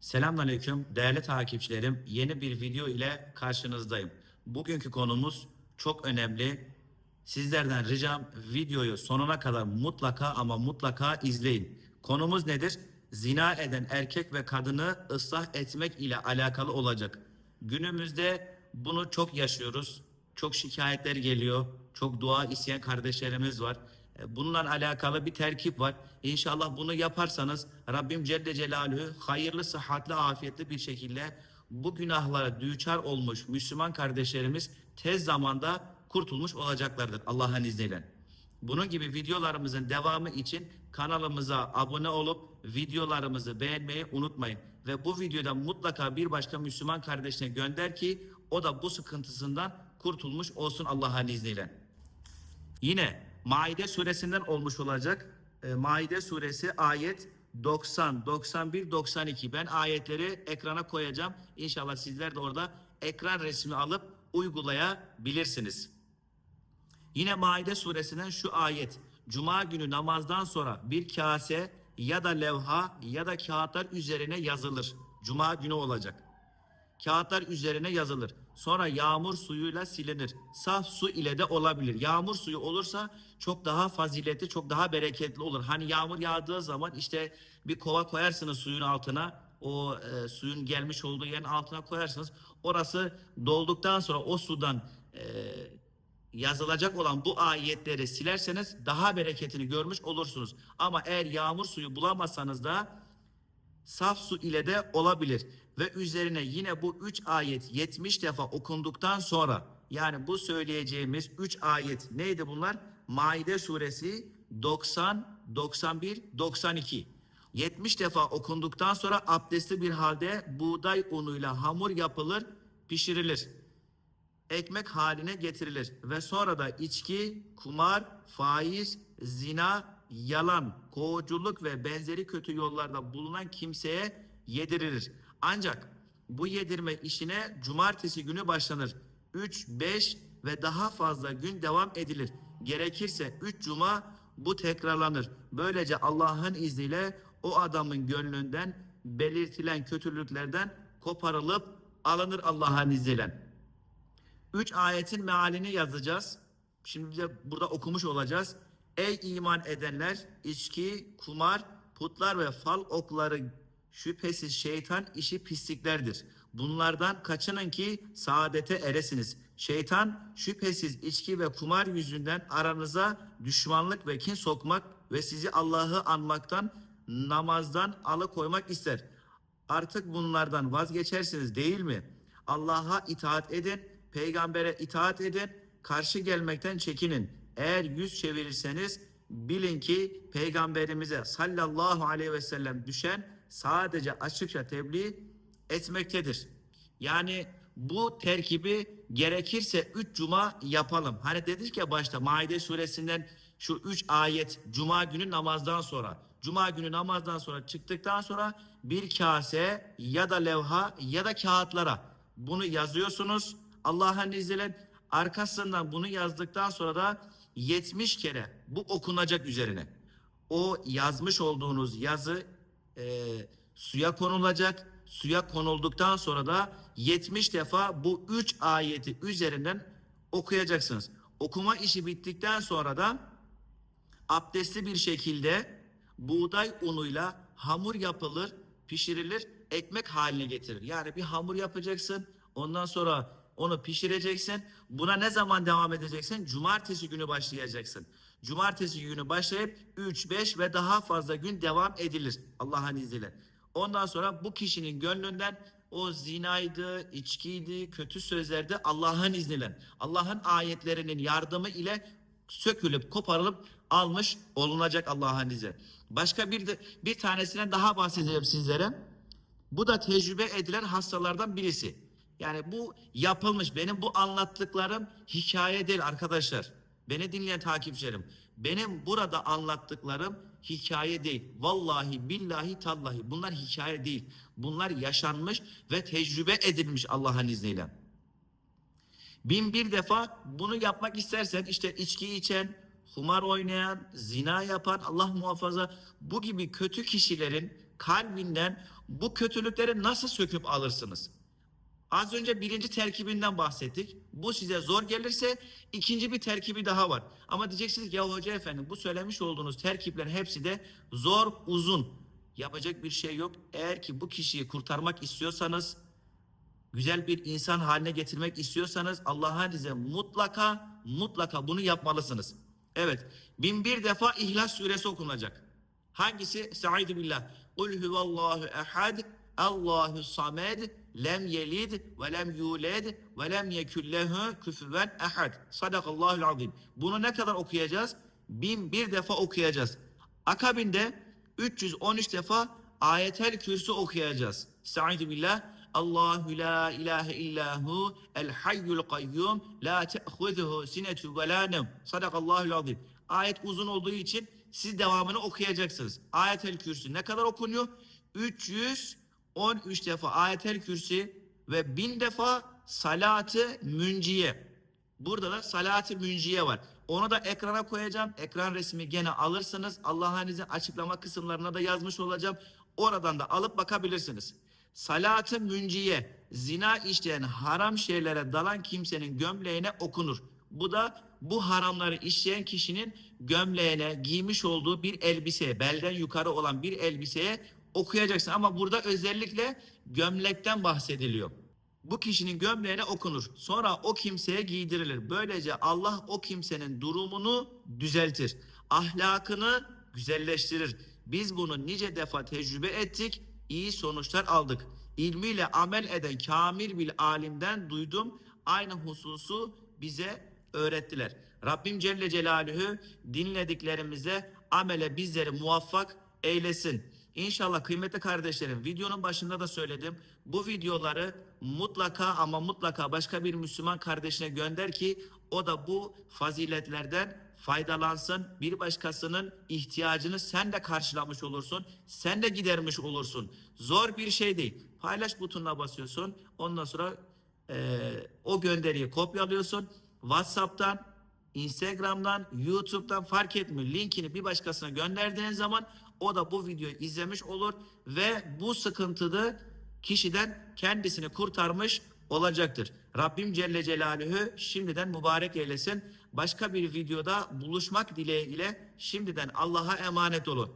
Selamünaleyküm değerli takipçilerim. Yeni bir video ile karşınızdayım. Bugünkü konumuz çok önemli. Sizlerden ricam videoyu sonuna kadar mutlaka ama mutlaka izleyin. Konumuz nedir? Zina eden erkek ve kadını ıslah etmek ile alakalı olacak. Günümüzde bunu çok yaşıyoruz. Çok şikayetler geliyor. Çok dua isteyen kardeşlerimiz var. E, Bununla alakalı bir terkip var. İnşallah bunu yaparsanız Rabbim Celle Celaluhu hayırlı, sıhhatli, afiyetli bir şekilde bu günahlara düçar olmuş Müslüman kardeşlerimiz tez zamanda kurtulmuş olacaklardır Allah'ın izniyle. Bunun gibi videolarımızın devamı için kanalımıza abone olup videolarımızı beğenmeyi unutmayın. Ve bu videoda mutlaka bir başka Müslüman kardeşine gönder ki o da bu sıkıntısından kurtulmuş olsun Allah'ın izniyle. Yine Maide suresinden olmuş olacak. E, Maide suresi ayet 90, 91, 92. Ben ayetleri ekrana koyacağım. İnşallah sizler de orada ekran resmi alıp uygulayabilirsiniz. Yine Maide suresinden şu ayet. Cuma günü namazdan sonra bir kase ya da levha ya da kağıtlar üzerine yazılır. Cuma günü olacak. Kağıtlar üzerine yazılır. Sonra yağmur suyuyla silinir. Saf su ile de olabilir. Yağmur suyu olursa çok daha faziletli, çok daha bereketli olur. Hani yağmur yağdığı zaman işte bir kova koyarsınız suyun altına. O e, suyun gelmiş olduğu yerin altına koyarsınız. Orası dolduktan sonra o sudan e, yazılacak olan bu ayetleri silerseniz daha bereketini görmüş olursunuz. Ama eğer yağmur suyu bulamazsanız da saf su ile de olabilir. Ve üzerine yine bu 3 ayet 70 defa okunduktan sonra yani bu söyleyeceğimiz 3 ayet neydi bunlar? Maide suresi 90, 91, 92. 70 defa okunduktan sonra abdestli bir halde buğday unuyla hamur yapılır, pişirilir ekmek haline getirilir ve sonra da içki, kumar, faiz, zina, yalan, kovuculuk ve benzeri kötü yollarda bulunan kimseye yedirilir. Ancak bu yedirme işine cumartesi günü başlanır. 3, 5 ve daha fazla gün devam edilir. Gerekirse 3 cuma bu tekrarlanır. Böylece Allah'ın izniyle o adamın gönlünden belirtilen kötülüklerden koparılıp alınır Allah'ın izniyle. Üç ayetin mealini yazacağız. Şimdi de burada okumuş olacağız. Ey iman edenler, içki, kumar, putlar ve fal okları şüphesiz şeytan işi pisliklerdir. Bunlardan kaçının ki saadete eresiniz. Şeytan şüphesiz içki ve kumar yüzünden aranıza düşmanlık ve kin sokmak ve sizi Allah'ı anmaktan, namazdan alıkoymak ister. Artık bunlardan vazgeçersiniz değil mi? Allah'a itaat edin, peygambere itaat edin, karşı gelmekten çekinin. Eğer yüz çevirirseniz bilin ki peygamberimize sallallahu aleyhi ve sellem düşen sadece açıkça tebliğ etmektedir. Yani bu terkibi gerekirse 3 cuma yapalım. Hani dedik ya başta Maide suresinden şu 3 ayet cuma günü namazdan sonra. Cuma günü namazdan sonra çıktıktan sonra bir kase ya da levha ya da kağıtlara bunu yazıyorsunuz. Allah'ın izniyle arkasından bunu yazdıktan sonra da 70 kere bu okunacak üzerine. O yazmış olduğunuz yazı e, suya konulacak. Suya konulduktan sonra da 70 defa bu 3 ayeti üzerinden okuyacaksınız. Okuma işi bittikten sonra da abdestli bir şekilde buğday unuyla hamur yapılır, pişirilir, ekmek haline getirir. Yani bir hamur yapacaksın, ondan sonra onu pişireceksin. Buna ne zaman devam edeceksin? Cumartesi günü başlayacaksın. Cumartesi günü başlayıp 3, 5 ve daha fazla gün devam edilir Allah'ın izniyle. Ondan sonra bu kişinin gönlünden o zinaydı, içkiydi, kötü sözlerdi Allah'ın izniyle. Allah'ın ayetlerinin yardımı ile sökülüp koparılıp almış olunacak Allah'ın izniyle. Başka bir de bir tanesine daha bahsedeceğim sizlere. Bu da tecrübe edilen hastalardan birisi. Yani bu yapılmış. Benim bu anlattıklarım hikaye değil arkadaşlar. Beni dinleyen takipçilerim. Benim burada anlattıklarım hikaye değil. Vallahi billahi tallahi bunlar hikaye değil. Bunlar yaşanmış ve tecrübe edilmiş Allah'ın izniyle. Bin bir defa bunu yapmak istersen işte içki içen, kumar oynayan, zina yapan Allah muhafaza bu gibi kötü kişilerin kalbinden bu kötülükleri nasıl söküp alırsınız? Az önce birinci terkibinden bahsettik. Bu size zor gelirse ikinci bir terkibi daha var. Ama diyeceksiniz ki ya hoca efendi bu söylemiş olduğunuz terkipler hepsi de zor uzun. Yapacak bir şey yok. Eğer ki bu kişiyi kurtarmak istiyorsanız güzel bir insan haline getirmek istiyorsanız Allah'ın izniyle mutlaka mutlaka bunu yapmalısınız. Evet. Bin bir defa İhlas suresi okunacak. Hangisi? Sa'id billah. Kul huvallahu ehad. Allahu samed. Lem yelid ve lem yuled ve lem yekun lehu küfüven ehad. Sadakallahul azim. Bunu ne kadar okuyacağız? Bin bir defa okuyacağız. Akabinde 313 defa ayetel kürsü okuyacağız. Sa'id billah. Allahu la ilahe illahu el hayyul kayyum la te'huzuhu sinetu ve la nem. Sadakallahul azim. Ayet uzun olduğu için siz devamını okuyacaksınız. Ayetel kürsü ne kadar okunuyor? 313 defa ayetel kürsü ve 1000 defa salatı münciye. Burada da salat-ı münciye var. Onu da ekrana koyacağım. Ekran resmi gene alırsınız. Allah'ın izniyle açıklama kısımlarına da yazmış olacağım. Oradan da alıp bakabilirsiniz. Salat-ı münciye, zina işleyen haram şeylere dalan kimsenin gömleğine okunur. Bu da bu haramları işleyen kişinin gömleğine giymiş olduğu bir elbiseye, belden yukarı olan bir elbiseye okuyacaksın. Ama burada özellikle gömlekten bahsediliyor bu kişinin gömleğine okunur. Sonra o kimseye giydirilir. Böylece Allah o kimsenin durumunu düzeltir. Ahlakını güzelleştirir. Biz bunu nice defa tecrübe ettik. iyi sonuçlar aldık. İlmiyle amel eden kamil bir alimden duydum. Aynı hususu bize öğrettiler. Rabbim Celle Celaluhu dinlediklerimize amele bizleri muvaffak eylesin. İnşallah kıymetli kardeşlerim videonun başında da söyledim. Bu videoları mutlaka ama mutlaka başka bir Müslüman kardeşine gönder ki o da bu faziletlerden faydalansın. Bir başkasının ihtiyacını sen de karşılamış olursun. Sen de gidermiş olursun. Zor bir şey değil. Paylaş butonuna basıyorsun. Ondan sonra eee, o gönderiyi kopyalıyorsun. WhatsApp'tan Instagram'dan, YouTube'dan fark etmiyor. Linkini bir başkasına gönderdiğin zaman o da bu videoyu izlemiş olur ve bu sıkıntıda kişiden kendisini kurtarmış olacaktır. Rabbim Celle Celaluhu şimdiden mübarek eylesin. Başka bir videoda buluşmak dileğiyle şimdiden Allah'a emanet olun.